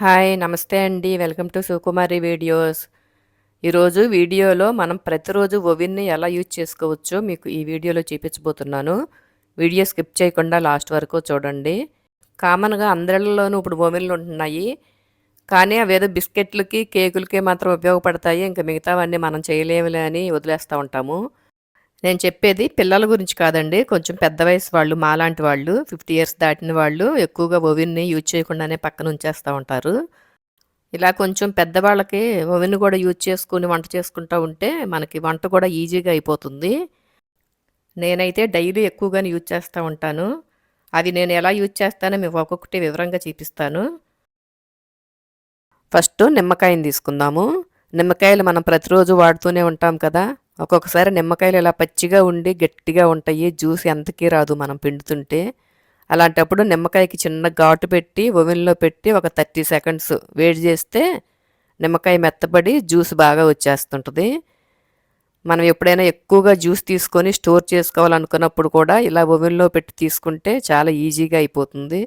Hi namaste అండి. Welcome to Sukumari videos. ఈరోజు వీడియోలో మనం ప్రతిరోజు ఓవెన్ని ఎలా యూజ్ చేసుకోవచ్చో మీకు ఈ వీడియోలో చూపించబోతున్నాను. వీడియో స్కిప్ చేయకుండా లాస్ట్ వరకు చూడండి. కామన్గా అందరిలోనూ ఇప్పుడు ఓవెన్లు ఉంటున్నాయి. కానీ అవేదో బిస్కెట్లకి కేకులకి మాత్రం ఉపయోగపడతాయి. ఇంకా మిగతావన్నీ మనం చేయలేములే అని వదిలేస్తూ ఉంటాము. నేను చెప్పేది పిల్లల గురించి కాదండి. కొంచెం పెద్ద వయసు వాళ్ళు మాలాంటి వాళ్ళు ఫిఫ్టీ ఇయర్స్ దాటిన వాళ్ళు ఎక్కువగా ఓవెన్ని యూజ్ చేయకుండానే పక్కన ఉంచేస్తూ ఉంటారు. ఇలా కొంచెం పెద్దవాళ్ళకి ఓవెన్ కూడా యూజ్ చేసుకుని వంట చేసుకుంటూ ఉంటే మనకి వంట కూడా ఈజీగా అయిపోతుంది. నేనైతే డైలీ ఎక్కువగానే యూజ్ చేస్తూ ఉంటాను. అవి నేను ఎలా యూజ్ చేస్తానో మీకు ఒక్కొక్కటి వివరంగా చూపిస్తాను. ఫస్ట్ నిమ్మకాయని తీసుకుందాము. నిమ్మకాయలు మనం ప్రతిరోజు వాడుతూనే ఉంటాం కదా. ఒక్కొక్కసారి నిమ్మకాయలు ఇలా పచ్చిగా ఉండి గట్టిగా ఉంటాయి జ్యూస్ ఎంతకీ రాదు మనం పిండుతుంటే. అలాంటప్పుడు నిమ్మకాయకి చిన్న ఘాటు పెట్టి ఓవెన్లో పెట్టి ఒక థర్టీ సెకండ్స్ వేడి చేస్తే నిమ్మకాయ మెత్తబడి జ్యూస్ బాగా వచ్చేస్తుంటుంది. మనం ఎప్పుడైనా ఎక్కువగా జ్యూస్ తీసుకొని స్టోర్ చేసుకోవాలనుకున్నప్పుడు కూడా ఇలా ఓవెన్లో పెట్టి తీసుకుంటే చాలా ఈజీగా అయిపోతుంది.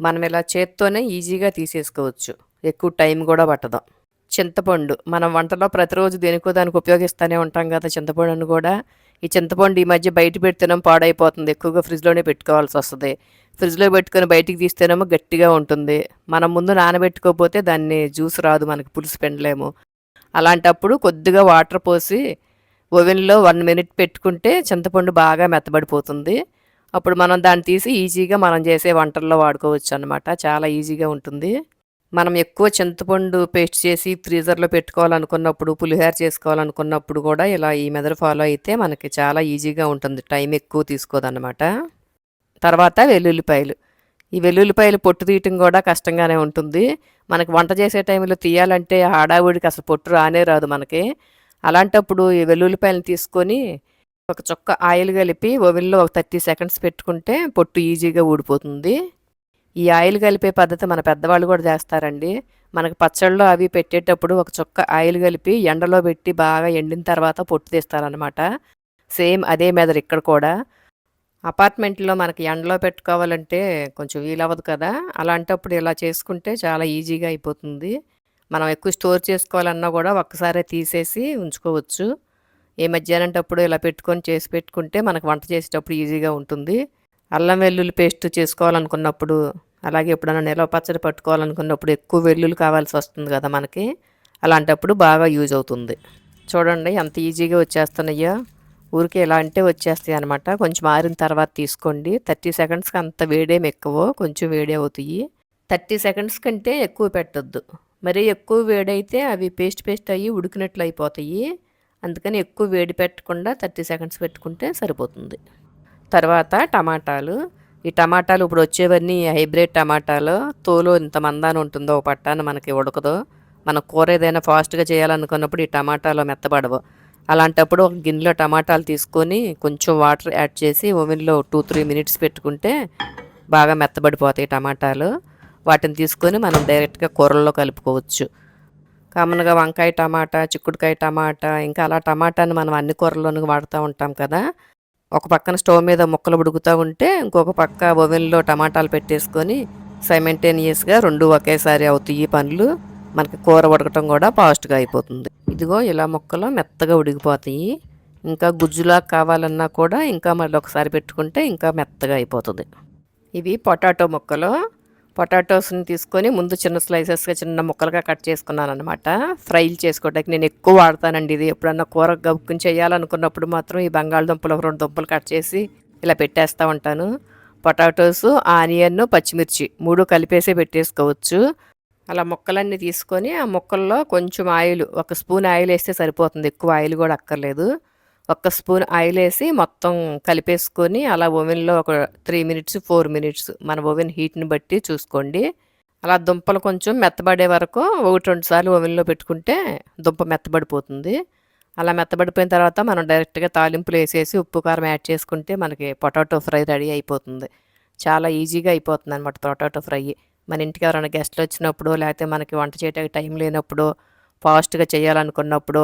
మనం ఇలా చేత్తోనే ఈజీగా తీసేసుకోవచ్చు. ఎక్కువ టైం కూడా పట్టదు. చింతపండు. మనం వంటలో ప్రతిరోజు దేనికో దానికి ఉపయోగిస్తూనే ఉంటాం కదా చింతపండును కూడా. ఈ చింతపండు ఈ మధ్య బయట పెడితేనేమో పాడైపోతుంది. ఎక్కువగా ఫ్రిడ్జ్లోనే పెట్టుకోవాల్సి వస్తుంది. ఫ్రిడ్జ్లో పెట్టుకొని బయటికి తీస్తేనేమో గట్టిగా ఉంటుంది. మనం ముందు నానబెట్టుకోకపోతే దాన్ని జ్యూస్ రాదు మనకి పులుసు పెండలేము. అలాంటప్పుడు కొద్దిగా వాటర్ పోసి ఓవెన్లో వన్ మినిట్ పెట్టుకుంటే చింతపండు బాగా మెత్తబడిపోతుంది. అప్పుడు మనం దాన్ని తీసి ఈజీగా మనం చేసే వంటల్లో వాడుకోవచ్చు అనమాట చాలా ఈజీగా ఉంటుంది. మనం ఎక్కువ చింతపండు పేస్ట్ చేసి ఫ్రీజర్లో పెట్టుకోవాలనుకున్నప్పుడు పులిహోర చేసుకోవాలనుకున్నప్పుడు కూడా ఇలా ఈ మెదడు ఫాలో అయితే మనకి చాలా ఈజీగా ఉంటుంది. టైం ఎక్కువ తీసుకోదన్నమాట. తర్వాత వెల్లుల్లిపాయలు. ఈ వెల్లుల్లిపాయలు పొట్టు తీయటం కూడా కష్టంగానే ఉంటుంది. మనకి వంట చేసే టైంలో తీయాలంటే ఆడావుడికి అసలు పొట్టు రానే రాదు మనకి. అలాంటప్పుడు ఈ వెల్లుల్లిపాయలను తీసుకొని ఒక చొక్క ఆయిల్ కలిపి ఓవెన్లో ఒక థర్టీ సెకండ్స్ పెట్టుకుంటే పొట్టు ఈజీగా ఊడిపోతుంది. ఈ ఆయిల్ కలిపే పద్ధతి మన పెద్దవాళ్ళు కూడా చేస్తారండి. మనకు పచ్చళ్ళు అవి పెట్టేటప్పుడు ఒక చుక్క ఆయిల్ కలిపి ఎండలో పెట్టి బాగా ఎండిన తర్వాత పొట్టు తీస్తారనమాట సేమ్ అదే మెదడు ఇక్కడ కూడా. అపార్ట్మెంట్లో మనకి ఎండలో పెట్టుకోవాలంటే కొంచెం వీలవ్వదు కదా. అలాంటప్పుడు ఇలా చేసుకుంటే చాలా ఈజీగా అయిపోతుంది. మనం ఎక్కువ స్టోర్ చేసుకోవాలన్నా కూడా ఒక్కసారే తీసేసి ఉంచుకోవచ్చు. ఏ మధ్యాహ్నంటప్పుడు ఇలా పెట్టుకొని చేసి పెట్టుకుంటే మనకు వంట చేసేటప్పుడు ఈజీగా ఉంటుంది. అల్లం వెల్లుల్లి పేస్ట్ చేసుకోవాలనుకున్నప్పుడు అలాగే ఎప్పుడైనా నిలవ పచ్చడి పట్టుకోవాలనుకున్నప్పుడు ఎక్కువ వెల్లుల్లి కావాల్సి వస్తుంది కదా మనకి. అలాంటప్పుడు బాగా యూజ్ అవుతుంది. చూడండి ఎంత ఈజీగా వచ్చేస్తున్నాయో. ఊరికి ఎలా అంటే వచ్చేస్తాయి అనమాట కొంచెం ఆరిన తర్వాత తీసుకోండి. థర్టీ సెకండ్స్కి అంత వేడేమి ఎక్కువ కొంచెం వేడి అవుతాయి. థర్టీ సెకండ్స్ కంటే ఎక్కువ పెట్టద్దు. మరి ఎక్కువ వేడైతే అవి పేస్ట్ పేస్ట్ అయ్యి ఉడికినట్లు అయిపోతాయి. అందుకని ఎక్కువ వేడి పెట్టకుండా థర్టీ సెకండ్స్ పెట్టుకుంటే సరిపోతుంది. తర్వాత టమాటాలు. ఈ టమాటాలు ఇప్పుడు వచ్చేవన్నీ హైబ్రిడ్ టమాటాలు. తోలు ఇంత మందాన ఉంటుందో పట్టాన మనకి ఉడకదు. మన కూర ఏదైనా ఫాస్ట్గా చేయాలనుకున్నప్పుడు ఈ టమాటాలు మెత్తబడవు. అలాంటప్పుడు ఒక గిన్నెలో టమాటాలు తీసుకొని కొంచెం వాటర్ యాడ్ చేసి ఓవెన్లో టూ త్రీ మినిట్స్ పెట్టుకుంటే బాగా మెత్తబడిపోతాయి టమాటాలు. వాటిని తీసుకొని మనం డైరెక్ట్గా కూరల్లో కలుపుకోవచ్చు. కామన్గా వంకాయ టమాటా చిక్కుడుకాయ టమాటా ఇంకా అలా టమాటాని మనం అన్ని కూరల్లోనూ వాడుతూ ఉంటాం కదా. ఒక పక్కన స్టవ్ మీద ముక్కలు ఉడుకుతూ ఉంటే ఇంకొక పక్క ఓవెన్లో టమాటాలు పెట్టేసుకొని సైమెంటేనియస్గా రెండు ఒకేసారి అవుతాయి పనులు. మనకి కూర ఉడకటం కూడా ఫాస్ట్గా అయిపోతుంది. ఇదిగో ఇలా ముక్కలు మెత్తగా ఉడికిపోతాయి. ఇంకా గుజ్జులా కావాలన్నా కూడా ఇంకా మళ్ళీ ఒకసారి పెట్టుకుంటే ఇంకా మెత్తగా అయిపోతుంది. ఇవి పొటాటో ముక్కలు. పొటాటోస్ని తీసుకొని ముందు చిన్న స్లైసెస్గా చిన్న ముక్కలుగా కట్ చేసుకున్నాను అనమాట ఫ్రైలు చేసుకోవడానికి నేను ఎక్కువ వాడతానండి ఇది. ఎప్పుడన్నా కూర గబుక్కుని చేయాలనుకున్నప్పుడు మాత్రం ఈ బంగాళదుంపలు రెండు దుంపలు కట్ చేసి ఇలా పెట్టేస్తూ ఉంటాను. పొటాటోస్ ఆనియన్ పచ్చిమిర్చి మూడు కలిపేసి పెట్టేసుకోవచ్చు. అలా ముక్కలన్నీ తీసుకొని ఆ ముక్కల్లో కొంచెం ఆయిల్ ఒక స్పూన్ ఆయిల్ వేస్తే సరిపోతుంది. ఎక్కువ ఆయిల్ కూడా అక్కర్లేదు. ఒక్క స్పూన్ ఆయిల్ వేసి మొత్తం కలిపేసుకొని అలా ఓవెన్లో ఒక త్రీ మినిట్స్ ఫోర్ మినిట్స్ మన ఓవెన్ హీట్ని బట్టి చూసుకోండి. అలా దుంపలు కొంచెం మెత్తబడే వరకు ఒకటి రెండు సార్లు ఓవెన్లో పెట్టుకుంటే దుంప మెత్తబడిపోతుంది. అలా మెత్తబడిపోయిన తర్వాత మనం డైరెక్ట్గా తాలింపులు వేసేసి ఉప్పు కారం యాడ్ చేసుకుంటే మనకి పొటాటో ఫ్రై రెడీ అయిపోతుంది. చాలా ఈజీగా అయిపోతుంది అనమాట పొటాటో ఫ్రై. మన ఇంటికి ఎవరైనా గెస్ట్లు వచ్చినప్పుడు లేకపోతే మనకి వంట చేయడానికి టైం లేనప్పుడు ఫాస్ట్గా చేయాలనుకున్నప్పుడు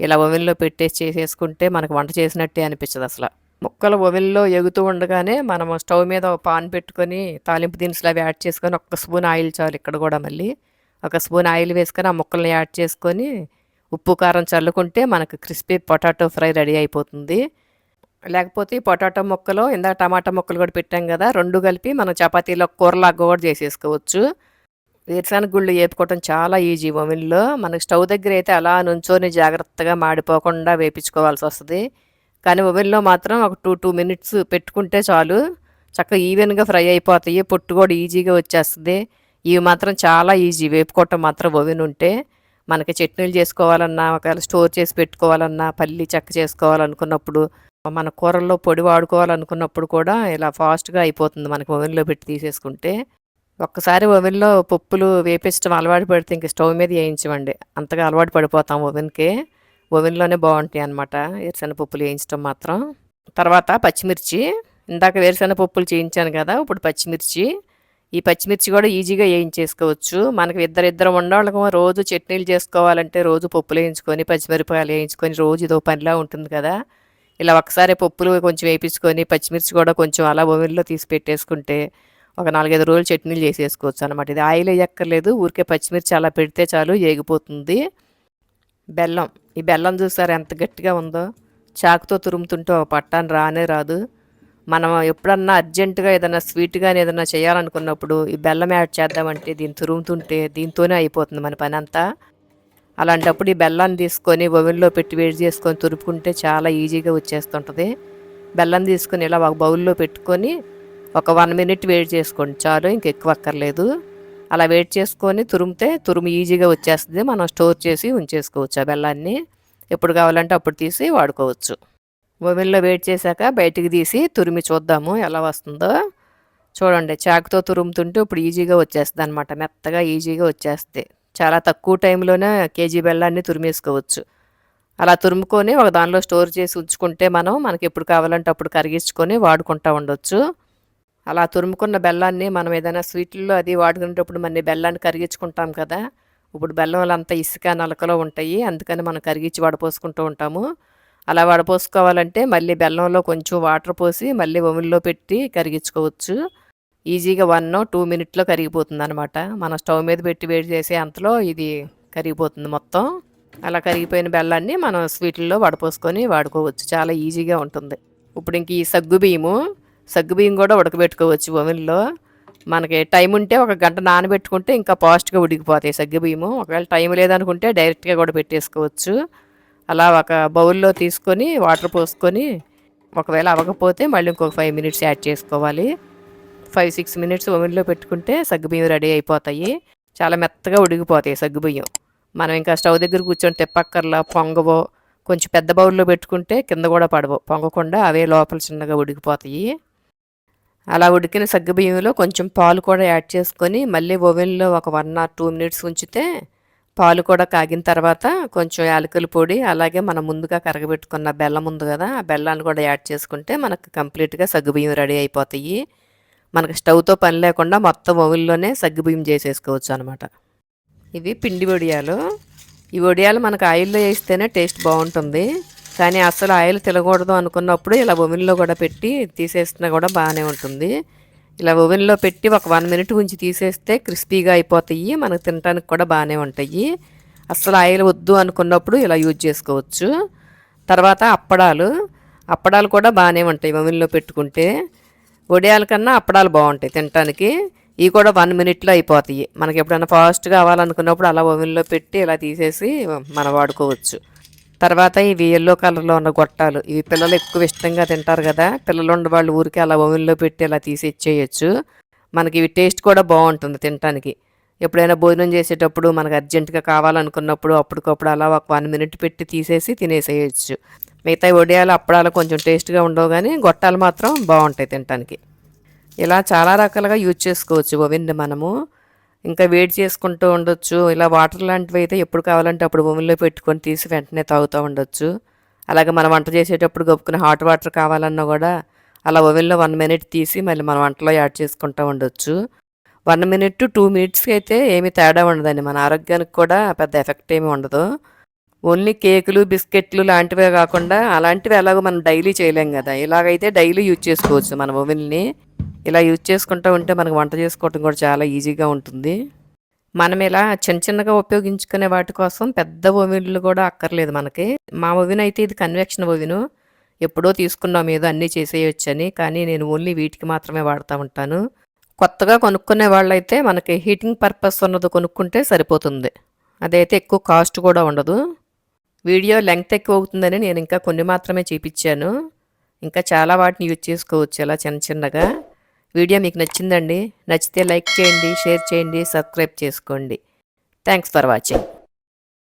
ఇలా ఓవెన్లో పెట్టేసి చేసేసుకుంటే మనకు వంట చేసినట్టే అనిపించదు అసలు ముక్కలు ఓవెన్‌లో ఎగుతూ ఉండగానే మనం స్టవ్ మీద ఒక పాన్ పెట్టుకొని తాలింపు దినుసులు అవి యాడ్ చేసుకొని ఒక్క స్పూన్ ఆయిల్ చాలు ఇక్కడ కూడా మళ్ళీ. ఒక స్పూన్ ఆయిల్ వేసుకొని ఆ ముక్కల్ని యాడ్ చేసుకొని ఉప్పు, కారం చల్లుకుంటే మనకు క్రిస్పీ పొటాటో ఫ్రై రెడీ అయిపోతుంది. లేకపోతే ఈ పొటాటో ముక్కలు ఇందాక టమాటా ముక్కలు కూడా పెట్టాం కదా! రెండు కలిపి మనం చపాతీలో కూరలాగా కూడా చేసేసుకోవచ్చు. వేరుశనగ గుళ్ళు వేపుకోవటం చాలా ఈజీ ఓవెన్‌లో. మనకి స్టవ్ దగ్గర అయితే అలా నుంచొని జాగ్రత్తగా మాడిపోకుండా వేపించుకోవాల్సి వస్తుంది కానీ ఓవెన్‌లో మాత్రం ఒక 2, 2 మినిట్స్ పెట్టుకుంటే చాలు. చక్కగా ఈవెన్‌గా ఫ్రై అయిపోతాయి. పొట్టు కూడా ఈజీగా వచ్చేస్తుంది ఇవి మాత్రం చాలా ఈజీ వేపుకోవటం మాత్రం ఓవెన్ ఉంటే. మనకి చట్నీలు చేసుకోవాలన్నా, ఒకవేళ స్టోర్ చేసి పెట్టుకోవాలన్నా, పల్లి చెక్క చేసుకోవాలనుకున్నప్పుడు, మన కూరల్లో పొడి వాడుకోవాలనుకున్నప్పుడు కూడా ఇలా ఫాస్ట్‌గా అయిపోతుంది మనకి ఓవెన్‌లో పెట్టి తీసేసుకుంటే. ఒక్కసారి ఓవెన్‌లో పప్పులు వేపించడం అలవాటు పడితే ఇంక స్టవ్ మీద వేయించమండి అంతగా అలవాటు పడిపోతాం ఓవెన్‌కి. ఓవెన్‌లోనే బావుంటాయన్నమాట వేరుశనగ పప్పులు వేయించడం మాత్రం. తర్వాత పచ్చిమిర్చి. ఇందాక వేరుశెనగ పప్పులు చేయించాను కదా! ఇప్పుడు పచ్చిమిర్చి. ఈ పచ్చిమిర్చి కూడా ఈజీగా వేయించేసుకోవచ్చు మనకి ఇద్దరిద్దరం ఉన్నోళ్ళము రోజు చట్నీలు చేసుకోవాలంటే రోజు పప్పులు వేయించుకొని, పచ్చిమిరపకాయలు వేయించుకొని రోజు ఇదో పనిలా ఉంటుంది కదా! ఇలా ఒకసారి పప్పులు కొంచెం వేపించుకొని, పచ్చిమిర్చి కూడా కొంచెం అలా ఓవెన్‌లో తీసి పెట్టేసుకుంటే ఒక 4, 5 రోజులు చట్నీలు చేసేసుకోవచ్చు అనమాట. ఇది ఆయిల్ వేయక్కర్లేదు ఊరికే పచ్చిమిర్చి అలా పెడితే చాలు ఏగిపోతుంది. బెల్లం. ఈ బెల్లం చూసారు ఎంత గట్టిగా ఉందో? చాకుతో తురుముతుంటే ఒక పట్టాన్ని రానే రాదు. మనం ఎప్పుడన్నా అర్జెంట్‌గా ఏదైనా స్వీట్ కానీ ఏదైనా చేయాలనుకున్నప్పుడు ఈ బెల్లం యాడ్ చేద్దామంటే దీన్ని తురుముతుంటే దీంతోనే అయిపోతుంది మన పని అంతా అలాంటప్పుడు ఈ బెల్లాన్ని తీసుకొని ఓవెన్‌లో పెట్టి వేడి చేసుకొని తురుపుకుంటే చాలా ఈజీగా వచ్చేస్తుంటుంది బెల్లం తీసుకొని ఇలా ఒక బౌల్‌లో పెట్టుకొని ఒక వన్ మినిట్ వేడి చేసుకోండి చాలు. ఇంకెక్కువ అక్కర్లేదు. అలా వేడి చేసుకొని తురిమితే తురుము ఈజీగా వచ్చేస్తుంది మనం స్టోర్ చేసి ఉంచేసుకోవచ్చు ఆ బెల్లాన్ని. ఎప్పుడు కావాలంటే అప్పుడు తీసి వాడుకోవచ్చు. ఓవెన్‌లో వేడి చేశాక బయటికి తీసి తురిమి చూద్దాము ఎలా వస్తుందో. చూడండి చాకుతో తురుముతుంటే ఇప్పుడు ఈజీగా వచ్చేస్తుంది అనమాట మెత్తగా ఈజీగా వచ్చేస్తుంది చాలా తక్కువ టైంలోనే కేజీ బెల్లాన్ని తురిమేసుకోవచ్చు. అలా తురుముకొని ఒక దానిలో స్టోర్ చేసి ఉంచుకుంటే మనం మనకి ఎప్పుడు కావాలంటే అప్పుడు కరిగించుకొని వాడుకుంటా ఉండొచ్చు. అలా తురుముకున్న బెల్లాన్ని మనం ఏదైనా స్వీట్లలో అది వాడుకునేటప్పుడు మన బెల్లాన్ని కరిగించుకుంటాం కదా! ఇప్పుడు బెల్లంలో అంతా ఇసుక, నలకలో ఉంటాయి. అందుకని మనం కరిగించి వడపోసుకుంటూ ఉంటాము. అలా వడపోసుకోవాలంటే మళ్ళీ బెల్లంలో కొంచెం వాటర్ పోసి మళ్ళీ ఒమిల్లో పెట్టి కరిగించుకోవచ్చు. ఈజీగా 1, 2 మినిట్‌లో కరిగిపోతుందనమాట. మనం స్టవ్ మీద పెట్టి వేడి చేసే అంతలో ఇది కరిగిపోతుంది మొత్తం. అలా కరిగిపోయిన బెల్లాన్ని మనం స్వీట్లలో వడపోసుకొని వాడుకోవచ్చు. చాలా ఈజీగా ఉంటుంది. ఇప్పుడు ఇంక ఈ సగ్గు బియ్యము సగ్గుబియ్యం కూడా ఉడకబెట్టుకోవచ్చు ఓవెన్‌లో. మనకి టైం ఉంటే ఒక గంట నానబెట్టుకుంటే ఇంకా ఫాస్ట్‌గా ఉడికిపోతాయి సగ్గుబియ్యము. ఒకవేళ టైం లేదనుకుంటే డైరెక్ట్‌గా కూడా పెట్టేసుకోవచ్చు. అలా ఒక బౌల్‌లో తీసుకొని వాటర్ పోసుకొని ఒకవేళ అవ్వకపోతే మళ్ళీ ఇంకొక ఫైవ్ మినిట్స్ యాడ్ చేసుకోవాలి. 5, 6 మినిట్స్ ఓవెన్‌లో పెట్టుకుంటే సగ్గుబియ్యం రెడీ అయిపోతాయి. చాలా మెత్తగా ఉడికిపోతాయి సగ్గుబియ్యం. మనం ఇంకా స్టవ్ దగ్గర కూర్చొని తిప్పక్కర్లా, పొంగవు. కొంచెం పెద్ద బౌల్‌లో పెట్టుకుంటే కింద కూడా పడవు. పొంగకుండా అవే లోపల చిన్నగా ఉడికిపోతాయి. అలా ఉడికిన సగ్గుబియ్యంలో కొంచెం పాలు కూడా యాడ్ చేసుకొని మళ్ళీ ఓవెన్‌లో ఒక వన్ ఆర్ టూ మినిట్స్ ఉంచితే పాలు కూడా కాగిన తర్వాత కొంచెం యాలకుల పొడి, అలాగే మనం ముందుగా కరగబెట్టుకున్న బెల్లం ఉంది కదా! ఆ బెల్లాన్ని కూడా యాడ్ చేసుకుంటే మనకు కంప్లీట్‌గా సగ్గుబియ్యం రెడీ అయిపోతాయి. మనకు స్టవ్‌తో పని లేకుండా మొత్తం ఓవెన్‌లోనే సగ్గుబియ్యం చేసేసుకోవచ్చు అనమాట. ఇవి పిండి వడియాలు. ఈ వడియాలు మనకు ఆయిల్‌లో వేస్తేనే టేస్ట్ బాగుంటుంది కానీ అస్సలు ఆయిల్ తినకూడదు అనుకున్నప్పుడు ఇలా ఓవెన్‌లో కూడా పెట్టి తీసేసినా కూడా బాగానే ఉంటుంది. ఇలా ఓవెన్‌లో పెట్టి ఒక వన్ మినిట్ ఉంచి తీసేస్తే క్రిస్పీగా అయిపోతాయి. మనకు తినటానికి కూడా బాగానే ఉంటాయి. అస్సలు ఆయిల్ వద్దు అనుకున్నప్పుడు ఇలా యూజ్ చేసుకోవచ్చు. తర్వాత అప్పడాలు. అప్పడాలు కూడా బాగానే ఉంటాయి ఓవెన్‌లో పెట్టుకుంటే. వడియాల కన్నా అప్పడాలు బాగుంటాయి తినడానికి ఇవి కూడా వన్ మినిట్‌లో అయిపోతాయి. మనకి ఎప్పుడైనా ఫాస్ట్ కావాలనుకున్నప్పుడు అలా ఓవెన్‌లో పెట్టి ఇలా తీసేసి మనం వాడుకోవచ్చు. తర్వాత ఇవి ఎల్లో కలర్‌లో ఉన్న గొట్టాలు. ఇవి పిల్లలు ఎక్కువ ఇష్టంగా తింటారు కదా! పిల్లలు ఉన్నవాళ్ళు ఊరికే అలా ఓవెన్‌లో పెట్టి ఇలా తీసి ఇచ్చేయచ్చు మనకి ఇవి టేస్ట్ కూడా బాగుంటుంది తినటానికి. ఎప్పుడైనా భోజనం చేసేటప్పుడు మనకు అర్జెంట్‌గా కావాలనుకున్నప్పుడు అప్పటికప్పుడు అలా ఒక వన్ మినిట్ పెట్టి తీసేసి తినేసేయొచ్చు. మిగతా వడియాలు, అప్పడాలు కొంచెం టేస్ట్‌గా ఉండవు కానీ గొట్టాలు మాత్రం బాగుంటాయి తినటానికి. ఇలా చాలా రకాలుగా యూజ్ చేసుకోవచ్చు ఓవెన్‌ని మనము. ఇంకా వేడి చేసుకుంటూ ఉండొచ్చు. ఇలా వాటర్ లాంటివి అయితే ఎప్పుడు కావాలంటే అప్పుడు ఓవెన్‌లో పెట్టుకొని తీసి వెంటనే తాగుతూ ఉండొచ్చు. అలాగే మనం వంట చేసేటప్పుడు గబుక్కున హాట్ వాటర్ కావాలన్నా కూడా అలా ఓవెన్‌లో వన్ మినిట్ తీసి మళ్ళీ మన వంటలో యాడ్ చేసుకుంటూ ఉండొచ్చు. వన్ మినిట్ టు టూ మినిట్స్‌కి అయితే ఏమి తేడా ఉండదండి. మన ఆరోగ్యానికి కూడా పెద్ద ఎఫెక్ట్ ఏమి ఉండదు. ఓన్లీ కేకులు బిస్కెట్లు లాంటివే కాకుండా అలాంటివి ఎలాగో మనం డైలీ చేయలేం కదా ఇలాగైతే డైలీ యూజ్ చేసుకోవచ్చు మన ఓవెన్ని ఇలా యూజ్ చేసుకుంటూ ఉంటే మనకు వంట చేసుకోవటం కూడా చాలా ఈజీగా ఉంటుంది. మనం ఇలా చిన్న చిన్నగా ఉపయోగించుకునే వాటి కోసం పెద్ద ఓవెన్లు కూడా అక్కర్లేదు మనకి. మా ఓవెన్ అయితే ఇది కన్వెక్షన్ ఓవెను. ఎప్పుడో తీసుకున్నాం ఏదో అన్నీ చేసేయొచ్చని కానీ నేను ఓన్లీ వీటికి మాత్రమే వాడుతూ ఉంటాను. కొత్తగా కొనుక్కునే వాళ్ళైతే మనకి హీటింగ్ పర్పస్ ఉన్నది కొనుక్కుంటే సరిపోతుంది. అదైతే ఎక్కువ కాస్ట్ కూడా ఉండదు. వీడియో లెంగ్త్ ఎక్కువ అవుతుందని నేను ఇంకా కొన్ని మాత్రమే చూపించాను. ఇంకా చాలా వాటిని యూజ్ చేసుకోవచ్చు ఇలా చిన్న చిన్నగా. వీడియో మీకు నచ్చిందండి నచ్చితే లైక్ చేయండి షేర్ చేయండి సబ్స్క్రైబ్ చేసుకోండి. Thanks for watching